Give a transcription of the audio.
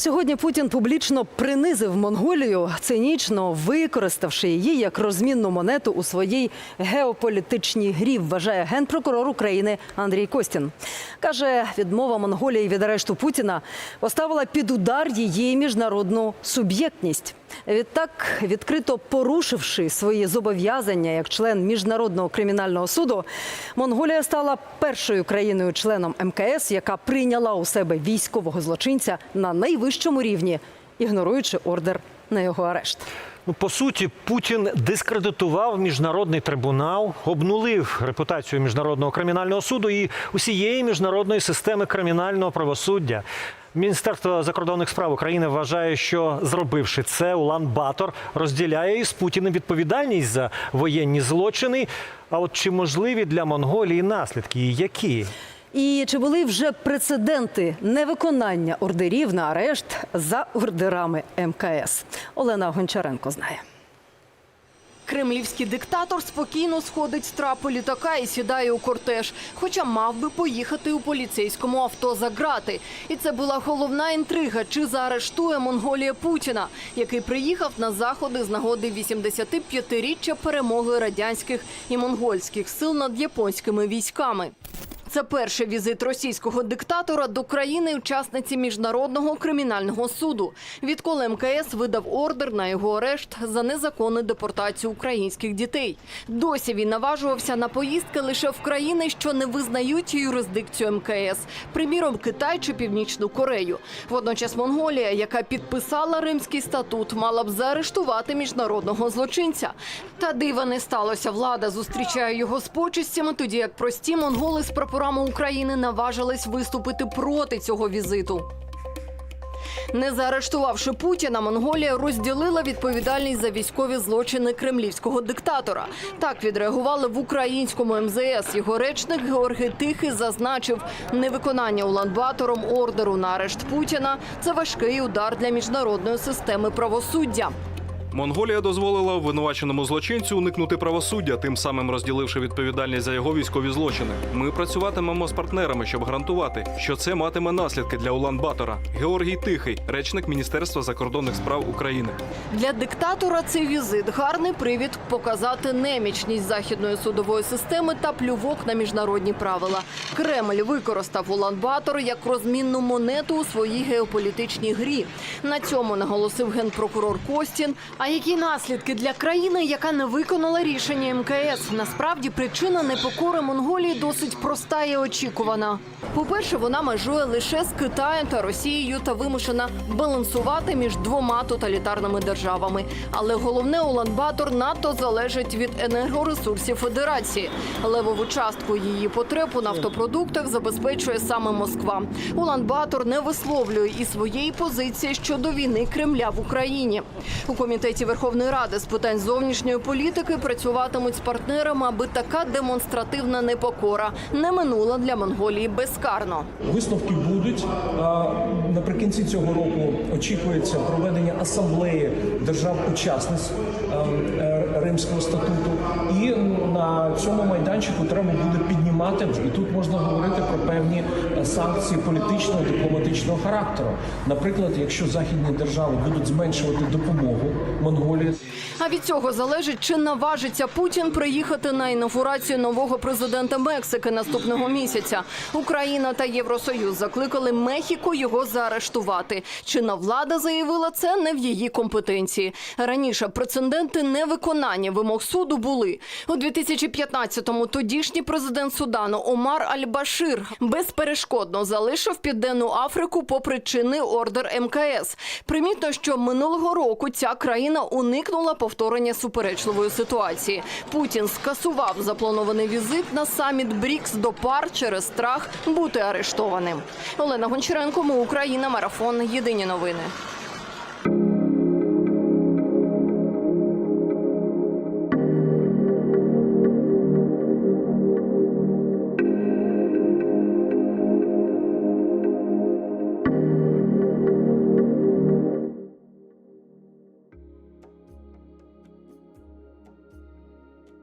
Сьогодні Путін публічно принизив Монголію, цинічно використавши її як розмінну монету у своїй геополітичній грі, вважає генпрокурор України Андрій Костін. Каже, відмова Монголії від арешту Путіна поставила під удар її міжнародну суб'єктність. Відтак, відкрито порушивши свої зобов'язання як член міжнародного кримінального суду, Монголія стала першою країною-членом МКС, яка прийняла у себе військового злочинця на найвищому рівні, ігноруючи ордер на його арешт. Ну, по суті, Путін дискредитував міжнародний трибунал, обнулив репутацію міжнародного кримінального суду і усієї міжнародної системи кримінального правосуддя. Міністерство закордонних справ України вважає, що зробивши це, Улан Батор розділяє із Путіним відповідальність за воєнні злочини. А от чи можливі для Монголії наслідки? І які? І чи були вже прецеденти невиконання ордерів на арешт за ордерами МКС? Олена Гончаренко знає. Кремлівський диктатор спокійно сходить з трапу літака і сідає у кортеж, хоча мав би поїхати у поліцейському авто за грати. І це була головна інтрига, чи заарештує Монголія Путіна, який приїхав на заходи з нагоди 85-річчя перемоги радянських і монгольських сил над японськими військами. Це перший візит російського диктатора до країни-учасниці міжнародного кримінального суду. Відколи МКС видав ордер на його арешт за незаконну депортацію українських дітей. Досі він наважувався на поїздки лише в країни, що не визнають юрисдикцію МКС, приміром Китай чи Північну Корею. Водночас Монголія, яка підписала Римський статут, мала б заарештувати міжнародного злочинця. Та дива не сталося. Влада зустрічає його з почестями, тоді як прості монголи з прапорами України наважились виступити проти цього візиту. Не заарештувавши Путіна, Монголія розділила відповідальність за військові злочини кремлівського диктатора. Так відреагували в українському МЗС. Його речник Георгій Тихий зазначив, невиконання Улан-Батором ордеру на арешт Путіна це важкий удар для міжнародної системи правосуддя. Монголія дозволила обвинуваченому злочинцю уникнути правосуддя, тим самим розділивши відповідальність за його військові злочини. Ми працюватимемо з партнерами, щоб гарантувати, що це матиме наслідки для Улан-Батора. Георгій Тихий, речник Міністерства закордонних справ України. Для диктатора цей візит гарний привід показати немічність західної судової системи та плювок на міжнародні правила. Кремль використав Улан-Батор як розмінну монету у своїй геополітичній грі. На цьому наголосив генпрокурор Костін. А які наслідки для країни, яка не виконала рішення МКС? Насправді причина непокори Монголії досить проста і очікувана. По-перше, вона межує лише з Китаєм та Росією та вимушена балансувати між двома тоталітарними державами. Але головне Улан-Батор надто залежить від енергоресурсів Федерації. Левову частку її потреб у нафтопродуктах забезпечує саме Москва. Улан-Батор не висловлює і своєї позиції щодо війни Кремля в Україні. У комітеті Верховної Ради з питань зовнішньої політики працюватимуть з партнерами, аби така демонстративна непокора не минула для Монголії безкарно. Висновки будуть наприкінці цього року. Очікується проведення асамблеї держав-учасниць е, Римського статуту, і на цьому майданчику треба буде піднімати і тут можна говорити про певні е, санкції політичного дипломатичного характеру. Наприклад, якщо західні держави будуть зменшувати допомогу Монголії. А від цього залежить, чи наважиться Путін приїхати на інаугурацію нового президента Мексики наступного місяця. Україна та Євросоюз закликали Мехіко його заарештувати. Чинна влада заявила, це не в її компетенції. Раніше прецеденти невиконання вимог суду були у 2015-му. Тодішній президент Судану Омар Аль-Башир безперешкодно залишив південну Африку попри чинний ордер МКС. Примітно, що минулого року ця країна уникнула повторення суперечливої ситуації. Путін скасував запланований візит на саміт БРІКС до пар через страх бути арештованим. Олена Гончаренко, ми Україна, марафон. Єдині новини.